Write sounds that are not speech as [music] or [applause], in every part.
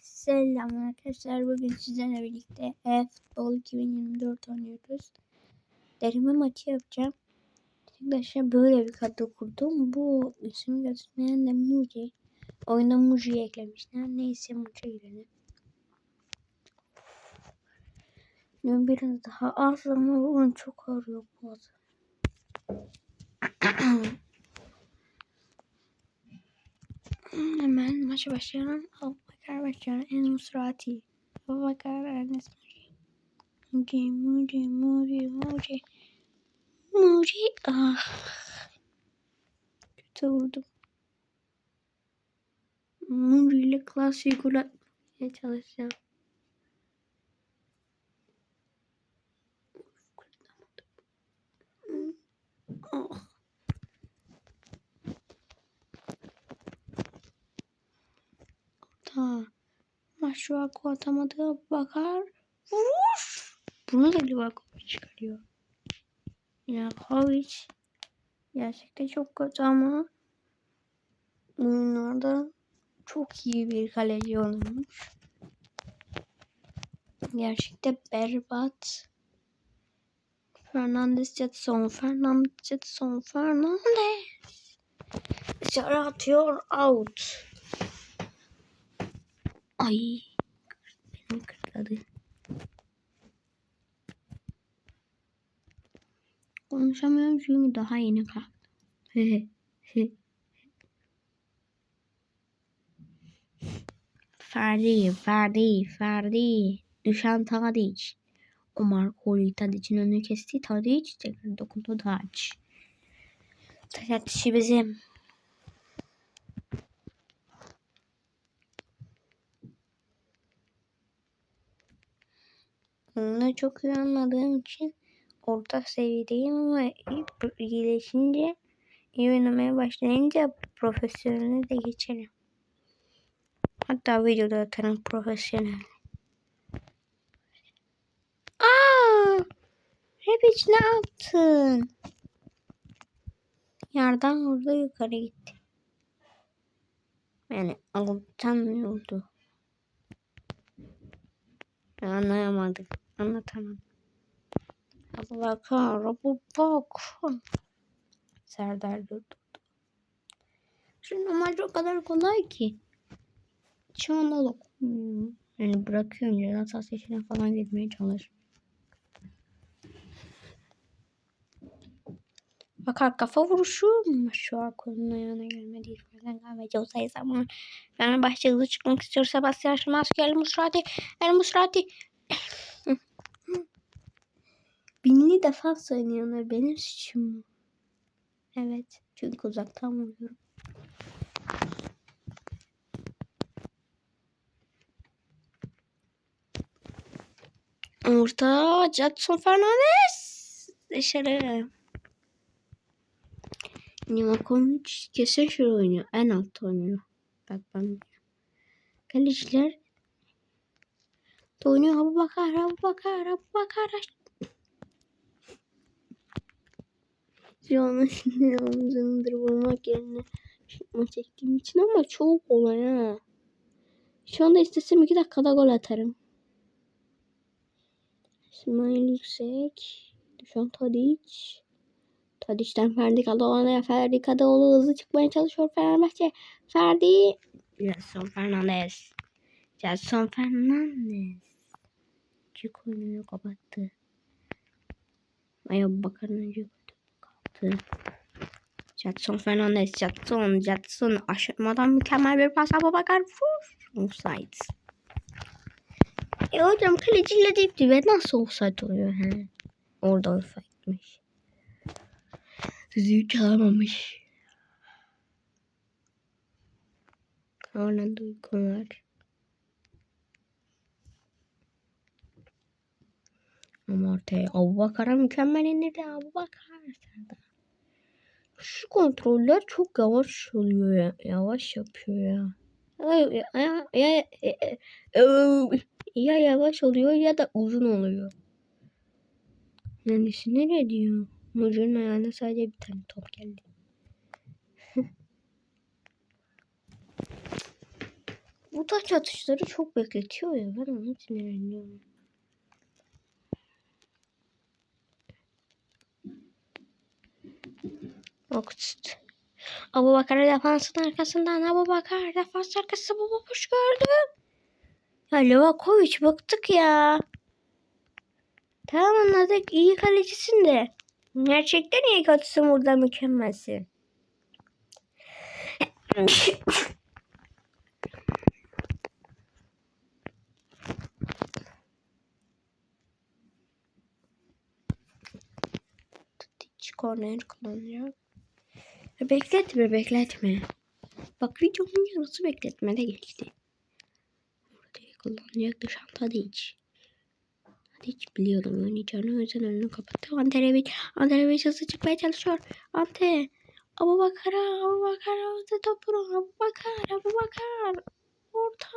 Selam arkadaşlar. Bugün sizlerle birlikte e-futbol 2024 oynuyoruz. Derime maçı yapacağım. Arkadaşlar böyle bir kadro kurdum. Bu isim gözükmeyen de Muji. Oyuna Muji'yi eklemişler. Neyse Muji'ye girelim. Biraz daha az ama bugün çok ağrıyor boğazım. Maça başlayalım. Abubakar başlayalım. En Musrati. Abubakar Enes Muci. Muci, Muci, Muci. Muci. Ah. Kötü vurdum. Muci ile klas figür atmaya çalışacağım. Maşuaku atamadı. Bakar. Vuruş. Bunu da Livakovic çıkarıyor. Livakovic. Gerçekten çok kötü ama oyunlarda çok iyi bir kaleci olmuş. Gerçekten berbat. Fernandes Jetson, Fernandes Jetson, Fernandes. Dışarı atıyor out. Ay. Kırkladı. Konuşamıyorum çünkü daha yeni kalktım. [laughs] Ferdi, Ferdi, Ferdi. Düşen Tadic. Omar Koli Tadic'in önünü kesti. Tadic tekrar dokundu Tadic. Tadic bizim. Çok iyi anladığım için orta seviyedeyim ama iyileşince iyi oynamaya başlayınca profesyonele de geçerim. Hatta videoda atarım profesyonel. Aa! Rebic ne yaptın? Yerden vurdu yukarı gitti. Yani alttan vurdu. Anlayamadık. Anlatamam. Bakar, Abu Bakar. Serdar durdu. Şimdi amaç o kadar kolay ki. Şu anda dokunmuyorum. Yani bırakıyorum ceza sahası içine falan gitmeye çalışıyorum. Bakar kafa vuruşu şu an kolunun ayağına gelmedi. İlklerden kahveci olsaydı zaman Fenerbahçe hızlı çıkmak istiyor. Sebastian Şimanski, El Musrati, El Musrati. Binli defans oynayanlar benim suçum mu? Evet. Çünkü uzaktan vuruyorum. Orta Jadson Fernandez dışarı. Livakovic kesin şu oynuyor. En altta oynuyor. Bak ben. Kaleciler oynuyor. Abu Bakar, Abu Bakar, Abu Bakar. Şu an şimdi omzumdur vurmak yerine şutma çektiğim için ama çok kolay ha. Şu anda istesem iki dakikada gol atarım. İsmail Yüksek. Düşen Tadic. Tadic'ten Ferdi Kadıoğlu'na Ferdi Kadıoğlu hızlı çıkmaya çalışıyor Fenerbahçe. Ferdi. Gelson Fernandez. Gelson Fernandez. Çık oyunu kapattı. Aya bakarın önce kapattı. Jetson Fernandez, Jetson, Jetson aşırmadan mükemmel bir pas ama bakar. Vur. Offside. E hocam kaleciyle deyip dibe nasıl offside oluyor he? Orada offside'miş. Düzüğü çalamamış. Orada uykum var. Ama ortaya Abubakar'a mükemmel indirdi Abubakar. Şu kontroller çok yavaş oluyor ya. Yavaş yapıyor ya. Ya, ya, ya, ya, ya yavaş oluyor ya da uzun oluyor. Neresi nereye diyor? Mucur'un ayağına sadece bir tane top geldi. [laughs] Bu taş atışları çok bekletiyor ya. Ben onu sinirleniyorum. Oxt. Abu Bakar defansın arkasından Abu Bakar defans arkası bu boş gördü. Ya Livakovic bıktık ya. Tamam anladık iyi kalecisin de. Gerçekten iyi kötüsün burada mükemmelsin. Korner kullanacak. Ya Bekletme bekletme. Bak videonun yarısı bekletmede geçti. Orada kullanacak dışarıda Tadic. Tadic biliyorum oynayacağını o yüzden önünü kapattı. Ante Rebic. Ante Rebic hızlı çıkmaya çalışıyor. Ante. Abu Bakar'a. Abu Bakar aldı topunu. Abu Bakar. Abu Bakar. Orta.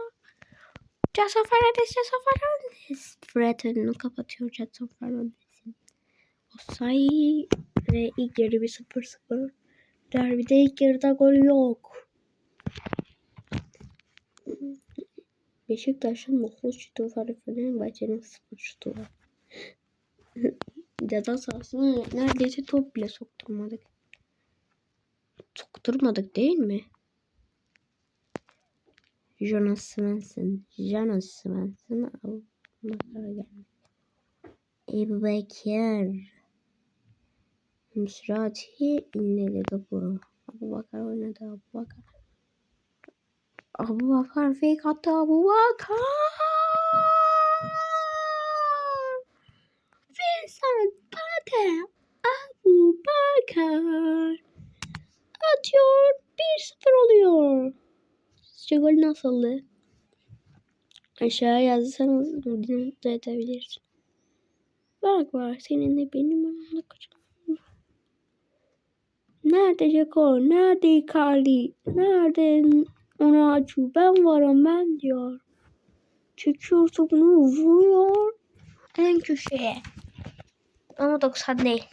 Jason Fernandez. Jason Fernandez. Fred önünü kapatıyor Jason Fernandez'in. Osay ve ilk yarı bir 0-0. Derbide ilk yarıda gol yok. Beşiktaş'ın 9 şutu var. Fenerbahçe'nin 0 şutu var. Ceza sahasına neredeyse top bile sokturmadık. Sokturmadık değil mi? Jonas Svensson. Jonas Svensson. Bakara gelmiş. Ebu Bekir. Misrati inledi topu. Abu Bakar oynadı. Abu Bakar. Abu Bakar fake attı. Abu Bakar. Vincent Pate. Abu Bakar. Atıyor. 1-0 oluyor. Sizce gol nasıldı? Aşağı yazsanız mutlu edebilirsin. Bak var senin de benim önümde kaçan. Nerede Ceko? Nerede Icardi? Nerede Onaçu? Ben varım ben diyor. Çekiyor topunu vuruyor. En köşeye. Ama 90 değil.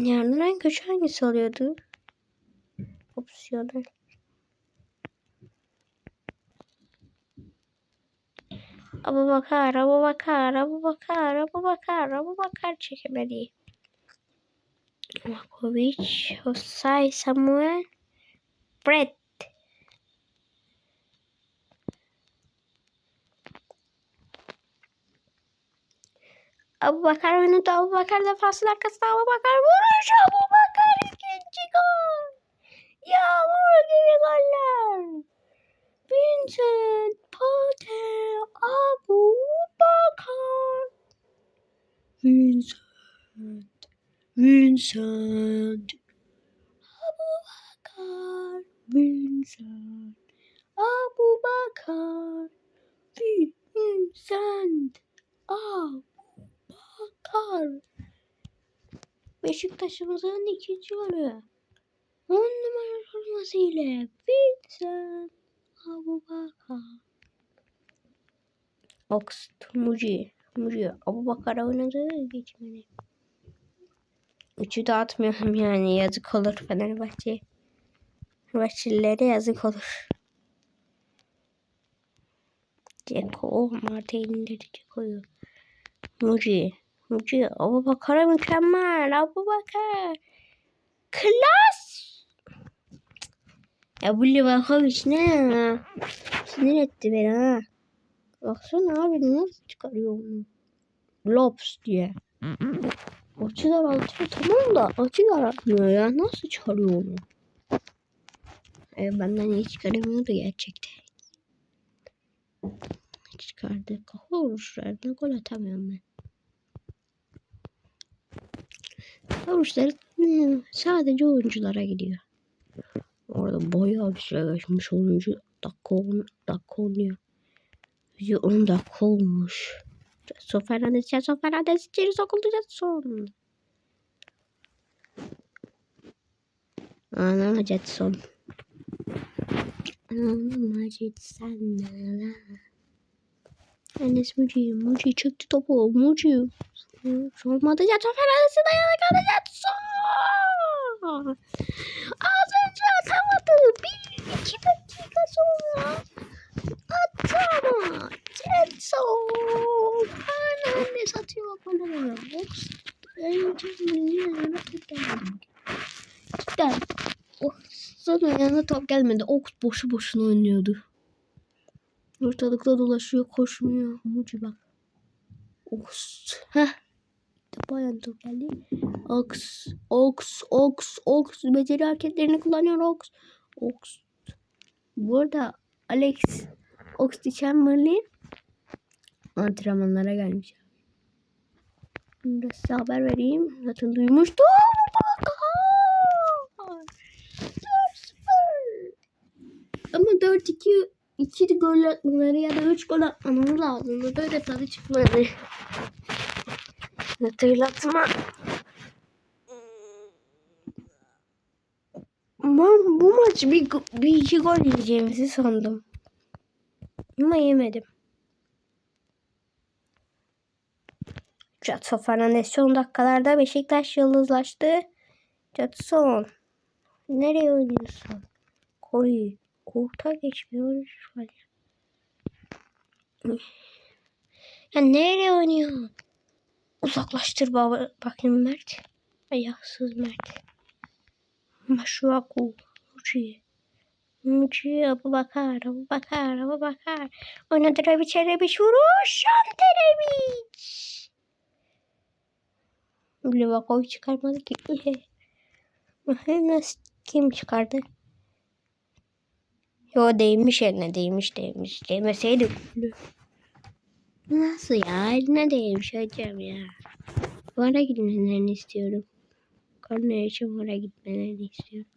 Yani en köşe hangisi oluyordu? Opsiyonel. Abu Bakar, Abu Bakar, Abu Bakar, Abu Bakar, Abu Bakar çekemedi. Markovic, Osay, Samuel, Fred. Abu Bakar oynadı. Abu Bakar defansın arkasında. Abu Bakar vuruş. Abu Bakar ikinci gol. Yağmur gibi goller. Vincent Pate. Abu Bakar. Vincent. Vincent. Abu Bakar. Vincent. Abu Bakar. Vincent. Abu Bakar. Beşiktaş'ımızın ikinci golü. On numara formasıyla Vincent Abu Bakar. Oxt, Muci, Muci, Abu Bakar oynadı geçmedi. Üçü de atmıyorum yani yazık olur Fenerbahçe. Fenerbahçelilere yazık olur. Ceko, Martin'in dedi Ceko'yu. Muci, Muci, Abu Bakar'a mükemmel, Abu Bakar. Klas! Ya bu Livakovic ne? Sinir etti beni ha. Baksana abi nasıl çıkarıyor onu. Lops diye. Açılar altına tamam da açı yaratmıyor ya. Nasıl çıkarıyor onu? E, benden iyi çıkaramıyordu gerçekten. Çıkardı. Kafa vuruşlarına gol atamıyorum ben. Vuruşları e, sadece oyunculara gidiyor. Orada bayağı bir süre geçmiş oyuncu dakika, on, dakika. Yüzü 10 dakika olmuş. Son Fernandez içeri. Son Fernandez içeri sokulacağız. Son. Anam Jetson. Anam Jetson. Enes Muci. Muci çekti topu. Muci. Olmadı Jetson Fernandez'i dayanakalı Jetson. Az önce atamadı. Bir iki dakika sonra atamadı. Jetson hala ne satıyor bana Box. Ben çizmeyi yana top gelmedi. Cidden. Oh, Oks'un yanına top gelmedi. Oks boşu boşuna oynuyordu. Ortalıkta dolaşıyor koşmuyor. Mucu bak. Oks. Heh kitaba yanıtı geldi. Ox, ox, ox, ox. Beceri hareketlerini kullanıyor ox. Ox. Bu arada Alex Ox Chamberlain antrenmanlara gelmiş. Şimdi size haber vereyim. Zaten duymuştum. Bakar. 4-0. Ama 4-2 2 gol atmaları ya da 3 gol atmaları lazım. Böyle tadı çıkmadı. Hatırlatma. Ben bu maç bir, bir iki gol yiyeceğimizi sandım. Ama yemedim. Jadson Fernandez son dakikalarda Beşiktaş yıldızlaştı. Jadson. Nereye oynuyorsun? Koy. Orta geçmiyor. Ya nereye oynuyorsun? Uzaklaştır baba. Bakayım Mert. Ayaksız Mert. Maşuaku. Muci. Muci. Abu Bakar. Abu Bakar. Abu Bakar. Oynadı Rebic. Rebic vuruş. Şante Rebic. Livakovic çıkarmadı ki. [laughs] Nasıl kim çıkardı? Yo değmiş eline değmiş değmiş. Değmeseydi. Nasıl ya? Eline değmiş hocam ya. Vara gitmelerini istiyorum. Korner için vara gitmelerini istiyorum.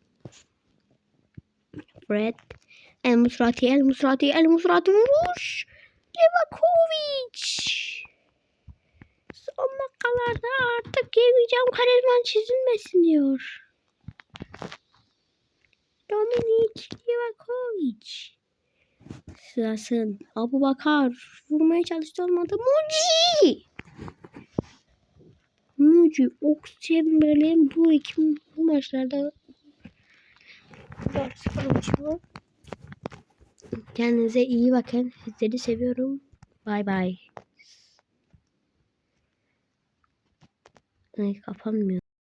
Fred. El Musrati, El Musrati, El Musrati vuruş. Livakovic. Son dakikalarda artık yemeyeceğim karizman çizilmesin diyor. Dominik Livakovic. Sırasın. Abu Bakar. Vurmaya çalıştı olmadı. Muci. Muci. Ox Chamberlain bu iki bu maçlarda 4-0 Kendinize iyi bakın. Sizleri seviyorum. Bay bay. Ay kapanmıyor.